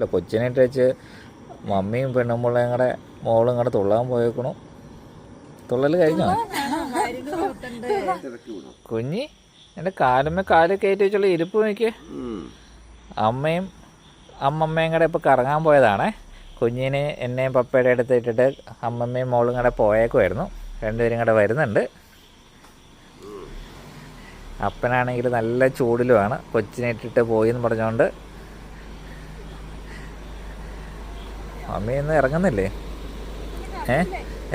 ഇല്ല കൊച്ചിനായിട്ട് വെച്ച് മമ്മിയും പെണ്ണുമ്പിള്ളയും കൂടെ മോളും കൂടെ തുള്ളാൻ പോയേക്കണു. തുള്ളൽ കഴിഞ്ഞോ? കുഞ്ഞി എന്റെ കാലുമ്മ കാൽ കയറ്റി വെച്ചുള്ള ഇരിപ്പ് നോക്കി അമ്മയും അമ്മമ്മയും കൂടെ ഇപ്പോൾ കറങ്ങാൻ പോയതാണേ. കുഞ്ഞിനെ എന്നെയും പപ്പയുടെ അടുത്ത് ഇട്ടിട്ട് അമ്മമ്മയും മോളും കൂടെ പോയേക്കുമായിരുന്നു രണ്ടുപേരും കൂടെ വരുന്നുണ്ട്. അപ്പനാണെങ്കിൽ നല്ല ചൂടിലുമാണ്. കൊച്ചിനെ ഇട്ടിട്ട് പോയി എന്ന് പറഞ്ഞുകൊണ്ട് മമ്മി ഇന്ന് ഇറങ്ങുന്നില്ലേ? ഏ?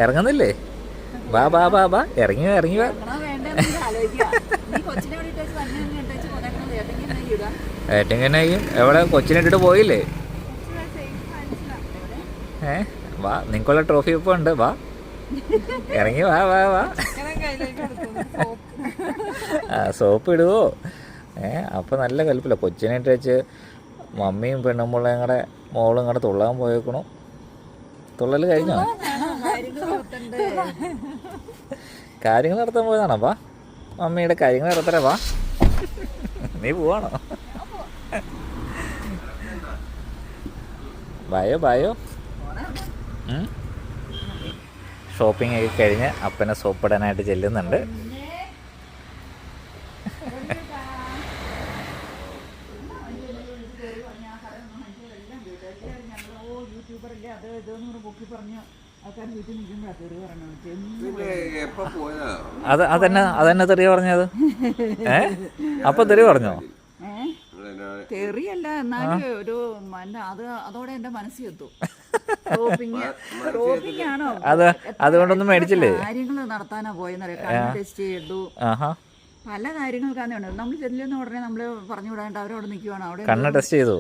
ഇറങ്ങുന്നില്ലേ? ബാ ബാ ബാ ബാ ഇറങ്ങി വാ, ഇറങ്ങി വാ. ഏട്ടെങ്ങനെയും എവിടെ? കൊച്ചിനെ ഇട്ടിട്ട് പോയില്ലേ? ഏ? വാ നിങ്ങൾക്കുള്ള ട്രോഫി ഇപ്പോൾ ഉണ്ട്. വാ. ഇറങ്ങി വാ വാ വാ. സോപ്പ് ഇടുവോ? ഏ അപ്പോൾ നല്ല കൽപ്പില്ല കൊച്ചിനായിട്ട് വെച്ച് മമ്മിയും പെണ്ണുമ്പിള്ളയും കൂടെ മോളും കൂടെ തുള്ളാൻ പോയേക്കണു. തുള്ളൽ കഴിഞ്ഞോ? കാര്യങ്ങൾ നടത്താൻ പോയതാണപ്പാ മമ്മിയുടെ കാര്യങ്ങൾ നടത്തരപ്പാ വാ നീ പോവാണോ? ബായോ ബായോ. ഷോപ്പിംഗ് ഒക്കെ കഴിഞ്ഞ് അപ്പനെ സോപ്പിടാനായിട്ട് ചെല്ലുന്നുണ്ട് പിന്നെ എപ്പോ പോയതാ അത് അതന്നെ അതന്നെ തെറി പറഞ്ഞത്? ഏ? അപ്പൊ തെറി പറഞ്ഞോ? തെറിയല്ല എന്നാലും ഒരു മന അത് അതോടെ എന്റെ മനസ്സിൽ എത്തും. അത് അതുകൊണ്ടൊന്നും മേടിച്ചില്ലേ? കാര്യങ്ങൾ നടത്താനാ പോയെന്നറിയാം? ടെസ്റ്റ് ചെയ്തു. പല കാര്യങ്ങൾക്കാണ് നമ്മൾ ചെല്ലുന്ന ഉടനെ നമ്മൾ പറഞ്ഞു വിടാണ്ട് അവരവിടെ നിൽക്കുവാണ്. അവിടെ കണ്ണ് ടെസ്റ്റ് ചെയ്തു.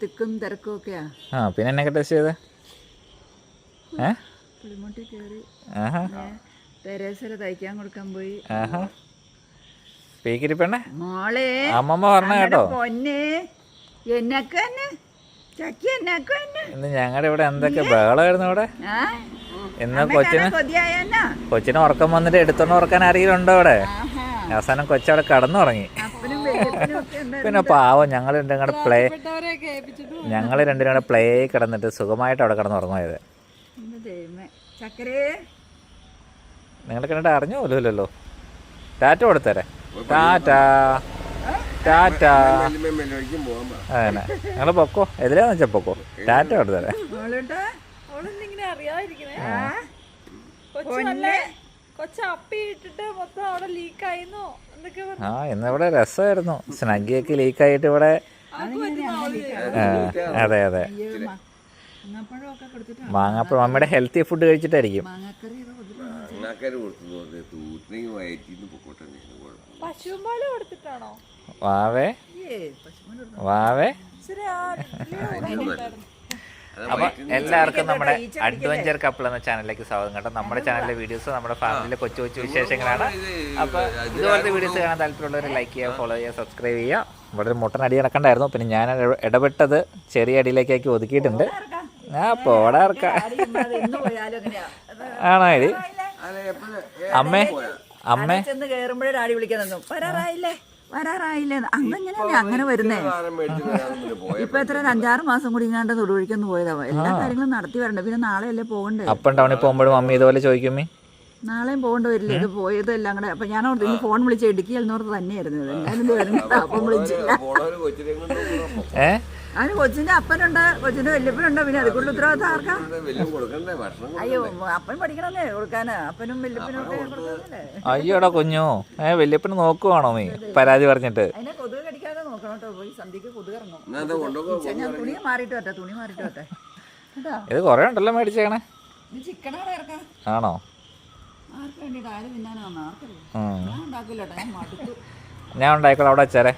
തിക്കും തിരക്കും ഒക്കെയാ. പിന്നെ എന്നൊക്കെ ടെസ്റ്റ് ചെയ്തേ? പുളിമുട്ടി കയറി. ആഹാ. തെരേസര തയ്ക്കാൻ കൊടുക്കാൻ പോയി. മോളെ അമ്മമ്മ പറഞ്ഞ കേട്ടോ. പൊന്നെ എന്നൊക്കെ തന്നെ ചക്കി എന്നൊക്കെ ഇന്ന് ഞങ്ങളുടെ ഇവിടെ എന്തൊക്കെ ബഹളമായിരുന്നു ഇവിടെ? ഇന്ന് കൊച്ചിന് കൊച്ചിന് ഉറക്കം വന്നിട്ട് എടുത്തോണ്ട് ഉറക്കാൻ ആരെങ്കിലും ഉണ്ടോ അവിടെ അവസാനം കൊച്ചവിടെ കടന്നുറങ്ങി. പിന്നെ പാവം ഞങ്ങൾ രണ്ടും കൂടെ പ്ലേ ഞങ്ങൾ രണ്ടും കൂടെ പ്ലേ കിടന്നിട്ട് സുഖമായിട്ട് അവിടെ കിടന്നുറങ്ങുമായത് ദൈവമേ. ചക്കരേ. നിങ്ങൾ കണ്ടിട്ട് അറിഞ്ഞു പോലുമല്ലോ ടാറ്റ കൊടുത്തേരെ. ടാറ്റാ. ടാറ്റാ. അതന്നെ. നിങ്ങൾ പൊക്കോ. എതിരാന്ന് വെച്ചാൽ പൊക്കോ. ടാറ്റ കൊടുത്തേരെ. ആ. ഇന്നിവിടെ രസമായിരുന്നു. സ്നഗ്ഗിയൊക്കെ ലീക്കായിട്ട് ഇവിടെ അതെ അതെ. മാങ്ങാപ്പഴം മമ്മിയുടെ ഹെൽത്തി ഫുഡ് കഴിച്ചിട്ടായിരിക്കും. മാങ്ങാക്കറി ഒക്കെ കൊടുത്തിട്ട് അങ്ങാക്കാര് കൊടുത്തു നോക്ക് തൂറ്റിനെങ്കിൽ വയറ്റിന്ന് പൊക്കോട്ടെ പശുമ്പാൽ കൊടുത്തിട്ടാണോ? വാവേ. വാവേ. അപ്പൊ എല്ലാവർക്കും നമ്മുടെ അഡ്വഞ്ചർ കപ്പിൾ എന്ന ചാനലിലേക്ക് സ്വാഗതം. കേട്ടോ നമ്മുടെ ചാനലിലെ വീഡിയോസ് നമ്മുടെ ഫാമിലിയിലെ കൊച്ചു കൊച്ചു വിശേഷങ്ങളാണ്. അപ്പൊ ഇതുപോലത്തെ വീഡിയോസ് കാണാൻ താല്പര്യമുള്ളവർ ലൈക്ക് ചെയ്യുക ഫോളോ ചെയ്യുക സബ്സ്ക്രൈബ് ചെയ്യുക. ഇവിടെ ഒരു മുട്ടൻ അടി നടക്കണ്ടായിരുന്നു. പിന്നെ ഞാൻ ഇട- ഇടപെട്ടത് ചെറിയ അടിയിലേക്കാക്കി ഒതുക്കിയിട്ടുണ്ട്. ആ പോടാർക്ക ആടി ആണോ ഇത് അമ്മേ അമ്മേ. ചെന്ന് കയറുമ്പോഴേ ഡാഡി വിളിക്കാൻ വരാറായില്ലേ? വരാറായില്ലേ? അന്നെങ്ങനെയാ അങ്ങനെ വരുന്നേ? ഇപ്പൊ എത്ര? അഞ്ചാറ് മാസം കൂടി ഇങ്ങാണ്ട് തൊടുവഴിക്കൊന്ന് പോയതാ. എല്ലാ കാര്യങ്ങളും നടത്തി വരണ്ടേ? പിന്നെ നാളെ അല്ലേ പോകണ്ടേ? അപ്പം ടൗണിൽ പോകുമ്പോഴും അമ്മ ഇതുപോലെ ചോദിക്കുമ്മി നാളെയും പോകേണ്ടി വരില്ല? ഇത് പോയതെല്ലാം കൂടെ. അപ്പൊ ഞാൻ ഓർത്ത് ഇന്ന് ഫോൺ വിളിച്ച് ഇടുക്കി എന്നോർത്ത് തന്നെയായിരുന്നു. ഇത് വരുന്നില്ല അപ്പം വിളിച്ചില്ല. പോണവര് അതിന് കൊച്ചിന്റെ അപ്പനുണ്ട് കൊച്ചിന്റെ വല്യപ്പനുണ്ട്. പിന്നെ അതുകൊണ്ട് ഉത്തരവാദിത്തം ആർക്കാ? അയ്യോ അപ്പൻ പഠിക്കണല്ലേ കൊടുക്കാന്? അപ്പനും വല്യപ്പനും ഒക്കെ കൊടുക്കാനല്ലേ? അയ്യോടാ കുഞ്ഞു. ഏ വല്യപ്പന് നോക്കുവാണോ നീ? പരാതി പറഞ്ഞിട്ട്. അതിനെ കൊതുക് കടിക്കാതെ നോക്കണം കേട്ടോ പോയി സന്ധ്യക്ക് കൊതുക് ഇറങ്ങും. ഞാൻ തുണി മാറിയിട്ട് വരട്ടെ തുണി മാറിയിട്ട് വരട്ടെ. ഇത് കൊറേ ഉണ്ടല്ലോ മേടിച്ചേക്കണേ. ഇത് ചിക്കനാണ് ഇറക്കാം? ആണോ? ആർക്ക് വേണ്ടിയിട്ട് ആര് തിന്നാനാണ് ആർക്കറിയാം ഞാൻ ഉണ്ടാക്കില്ല ഞാൻ ഉണ്ടായിക്കോളാം. അവിടെ വെച്ചേരെ.